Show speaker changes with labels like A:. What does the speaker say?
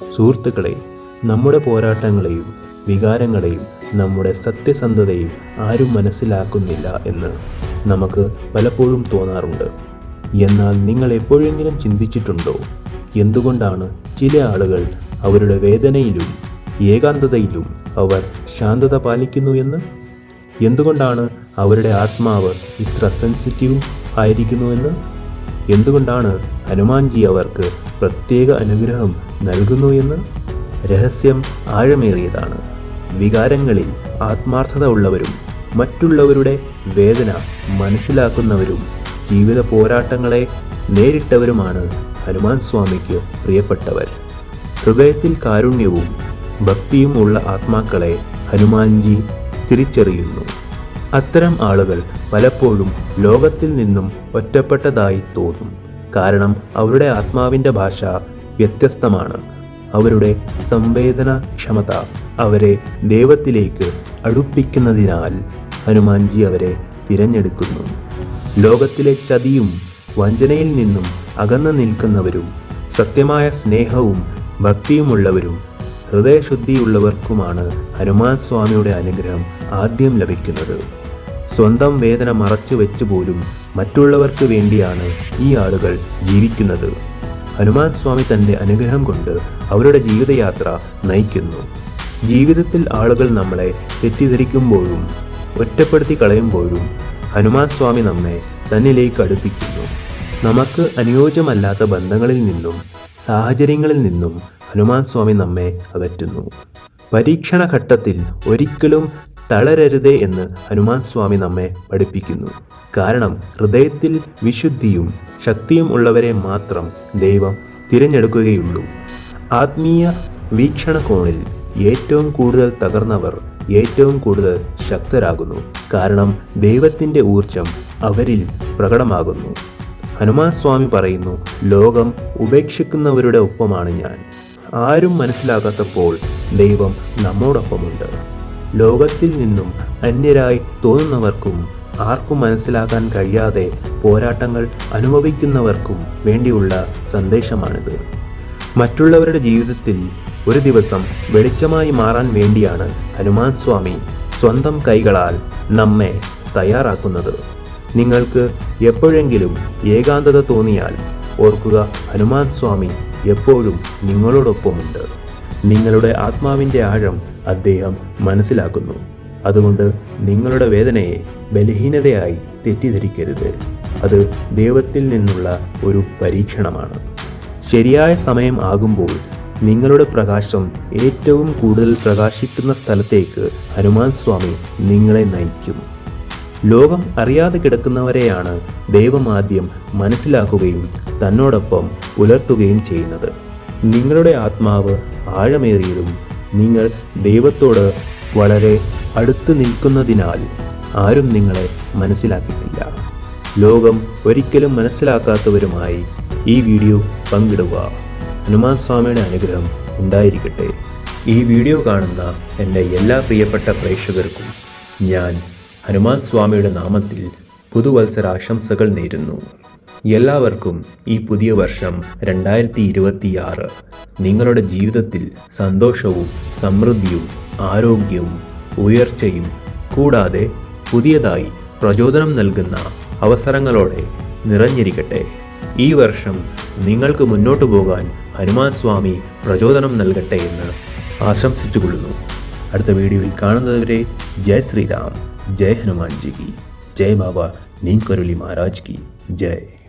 A: സുഹൃത്തുക്കളെ നമ്മുടെ പോരാട്ടങ്ങളെയും വികാരങ്ങളെയും നമ്മുടെ സത്യസന്ധതയും ആരും മനസ്സിലാക്കുന്നില്ല എന്ന് നമുക്ക് പലപ്പോഴും തോന്നാറുണ്ട്. എന്നാൽ നിങ്ങൾ എപ്പോഴെങ്കിലും ചിന്തിച്ചിട്ടുണ്ടോ? എന്തുകൊണ്ടാണ് ചില ആളുകൾ അവരുടെ വേദനയിലും ഏകാന്തതയിലും അവർ ശാന്തത പാലിക്കുന്നു എന്ന്? എന്തുകൊണ്ടാണ് അവരുടെ ആത്മാവ് ഇത്ര സെൻസിറ്റീവ് ആയിരിക്കുന്നുവെന്ന് എന്തുകൊണ്ടാണ് ഹനുമാൻജി അവർക്ക് പ്രത്യേക അനുഗ്രഹം നൽകുന്നു എന്ന് രഹസ്യം ആഴമേറിയതാണ്. വികാരങ്ങളിൽ ആത്മാർത്ഥത ഉള്ളവരും മറ്റുള്ളവരുടെ വേദന മനസ്സിലാക്കുന്നവരും ജീവിത പോരാട്ടങ്ങളെ നേരിട്ടവരുമാണ് ഹനുമാൻ സ്വാമിക്ക് പ്രിയപ്പെട്ടവർ. ഹൃദയത്തിൽ കാരുണ്യവും ഭക്തിയും ഉള്ള ആത്മാക്കളെ ഹനുമാൻജി തിരിച്ചറിയുന്നു. അത്തരം ആളുകൾ പലപ്പോഴും ലോകത്തിൽ നിന്നും ഒറ്റപ്പെട്ടതായി തോന്നും. കാരണം അവരുടെ ആത്മാവിന്റെ ഭാഷ വ്യത്യസ്തമാണ്. അവരുടെ സംവേദന ക്ഷമത അവരെ ദൈവത്തിലേക്ക് അടുപ്പിക്കുന്നതിനാൽ ഹനുമാൻജി അവരെ തിരഞ്ഞെടുക്കുന്നു. ലോകത്തിലെ ചതിയും വഞ്ചനയിൽ നിന്നും അകന്നു നിൽക്കുന്നവരും സത്യമായ സ്നേഹവും ഭക്തിയുമുള്ളവരും ഹൃദയശുദ്ധിയുള്ളവർക്കുമാണ് ഹനുമാൻ സ്വാമിയുടെ അനുഗ്രഹം ആദ്യം ലഭിക്കുന്നത്. സ്വന്തം വേദന മറച്ചു വെച്ച് പോലും മറ്റുള്ളവർക്ക് വേണ്ടിയാണ് ഈ ആളുകൾ ജീവിക്കുന്നത്. ഹനുമാൻ സ്വാമി തന്റെ അനുഗ്രഹം കൊണ്ട് അവരുടെ ജീവിതയാത്ര നയിക്കുന്നു. ജീവിതത്തിൽ ആളുകൾ നമ്മളെ തെറ്റിദ്ധരിക്കുമ്പോഴും ഒറ്റപ്പെടുത്തി കളയുമ്പോഴും ഹനുമാൻ സ്വാമി നമ്മെ തന്നിലേക്ക് അടുപ്പിക്കുന്നു. നമുക്ക് അനുയോജ്യമല്ലാത്ത ബന്ധങ്ങളിൽ നിന്നും സാഹചര്യങ്ങളിൽ നിന്നും ഹനുമാൻ സ്വാമി നമ്മെ അകറ്റുന്നു. പരീക്ഷണ ഘട്ടത്തിൽ ഒരിക്കലും തളരരുതേ എന്ന് ഹനുമാൻ സ്വാമി നമ്മെ പഠിപ്പിക്കുന്നു. കാരണം ഹൃദയത്തിൽ വിശുദ്ധിയും ശക്തിയും ഉള്ളവരെ മാത്രം ദൈവം തിരഞ്ഞെടുക്കുകയുള്ളൂ. ആത്മീയ വീക്ഷണകോണിൽ ഏറ്റവും കൂടുതൽ തകർന്നവർ ഏറ്റവും കൂടുതൽ ശക്തരാകുന്നു. കാരണം ദൈവത്തിന്റെ ഊർജം അവരിൽ പ്രകടമാകുന്നു. ഹനുമാൻ സ്വാമി പറയുന്നു ലോകം ഉപേക്ഷിക്കുന്നവരുടെ ഒപ്പമാണ് ഞാൻ. ആരും മനസ്സിലാകാത്തപ്പോൾ ദൈവം നമ്മോടൊപ്പമുണ്ട്. ലോകത്തിൽ നിന്നും അന്യരായി തോന്നുന്നവർക്കും ആർക്കും മനസ്സിലാക്കാൻ കഴിയാതെ പോരാട്ടങ്ങൾ അനുഭവിക്കുന്നവർക്കും വേണ്ടിയുള്ള സന്ദേശമാണിത്. മറ്റുള്ളവരുടെ ജീവിതത്തിൽ ഒരു ദിവസം വെളിച്ചമായി മാറാൻ വേണ്ടിയാണ് ഹനുമാൻ സ്വാമി സ്വന്തം കൈകളാൽ നമ്മെ തയ്യാറാക്കുന്നത്. നിങ്ങൾക്ക് എപ്പോഴെങ്കിലും ഏകാന്തത തോന്നിയാൽ ഓർക്കുക ഹനുമാൻ സ്വാമി എപ്പോഴും നിങ്ങളോടൊപ്പമുണ്ട്. നിങ്ങളുടെ ആത്മാവിന്റെ ആഴം അദ്ദേഹം മനസ്സിലാക്കുന്നു. അതുകൊണ്ട് നിങ്ങളുടെ വേദനയെ ബലഹീനതയായി തെറ്റിദ്ധരിക്കരുത്. അത് ദൈവത്തിൽ നിന്നുള്ള ഒരു പരീക്ഷണമാണ്. ശരിയായ സമയം ആകുമ്പോൾ നിങ്ങളുടെ പ്രകാശം ഏറ്റവും കൂടുതൽ പ്രകാശിക്കുന്ന സ്ഥലത്തേക്ക് ഹനുമാൻ സ്വാമി നിങ്ങളെ നയിക്കും. ലോകം അറിയാതെ കിടക്കുന്നവരെയാണ് ദൈവം ആദ്യം മനസ്സിലാക്കുകയും തന്നോടൊപ്പം പുലർത്തുകയും ചെയ്യുന്നത്. നിങ്ങളുടെ ആത്മാവ് ആഴമേറിയതും നിങ്ങൾ ദൈവത്തോട് വളരെ അടുത്ത് നിൽക്കുന്നതിനാൽ ആരും നിങ്ങളെ മനസ്സിലാക്കിയിട്ടില്ല. ലോകം ഒരിക്കലും മനസ്സിലാക്കാത്തവരുമായി ഈ വീഡിയോ പങ്കിടുക. ഹനുമാൻ സ്വാമിയുടെ അനുഗ്രഹം ഉണ്ടായിരിക്കട്ടെ. ഈ വീഡിയോ കാണുന്ന എന്റെ എല്ലാ പ്രിയപ്പെട്ട പ്രേക്ഷകർക്കും ഞാൻ ഹനുമാൻ സ്വാമിയുടെ നാമത്തിൽ പുതുവത്സരാശംസകൾ നേരുന്നു. എല്ലാവർക്കും ഈ പുതിയ വർഷം രണ്ടായിരത്തി ഇരുപത്തിയാറ് നിങ്ങളുടെ ജീവിതത്തിൽ സന്തോഷവും സമൃദ്ധിയും ആരോഗ്യവും ഉയർച്ചയും കൂടാതെ പുതിയതായി പ്രചോദനം നൽകുന്ന അവസരങ്ങളോടെ നിറഞ്ഞിരിക്കട്ടെ. ഈ വർഷം നിങ്ങൾക്ക് മുന്നോട്ടു പോകാൻ ഹനുമാൻ സ്വാമി പ്രചോദനം നൽകട്ടെ എന്ന് ആശംസിച്ചുകൊള്ളുന്നു. അടുത്ത വീഡിയോയിൽ കാണുന്നതുവരെ ജയ് ശ്രീരാം ജയ് ഹനുമാൻ ജി കി ജയ് ബാബ നീം കരുളി മഹാരാജ് കി ജയ്.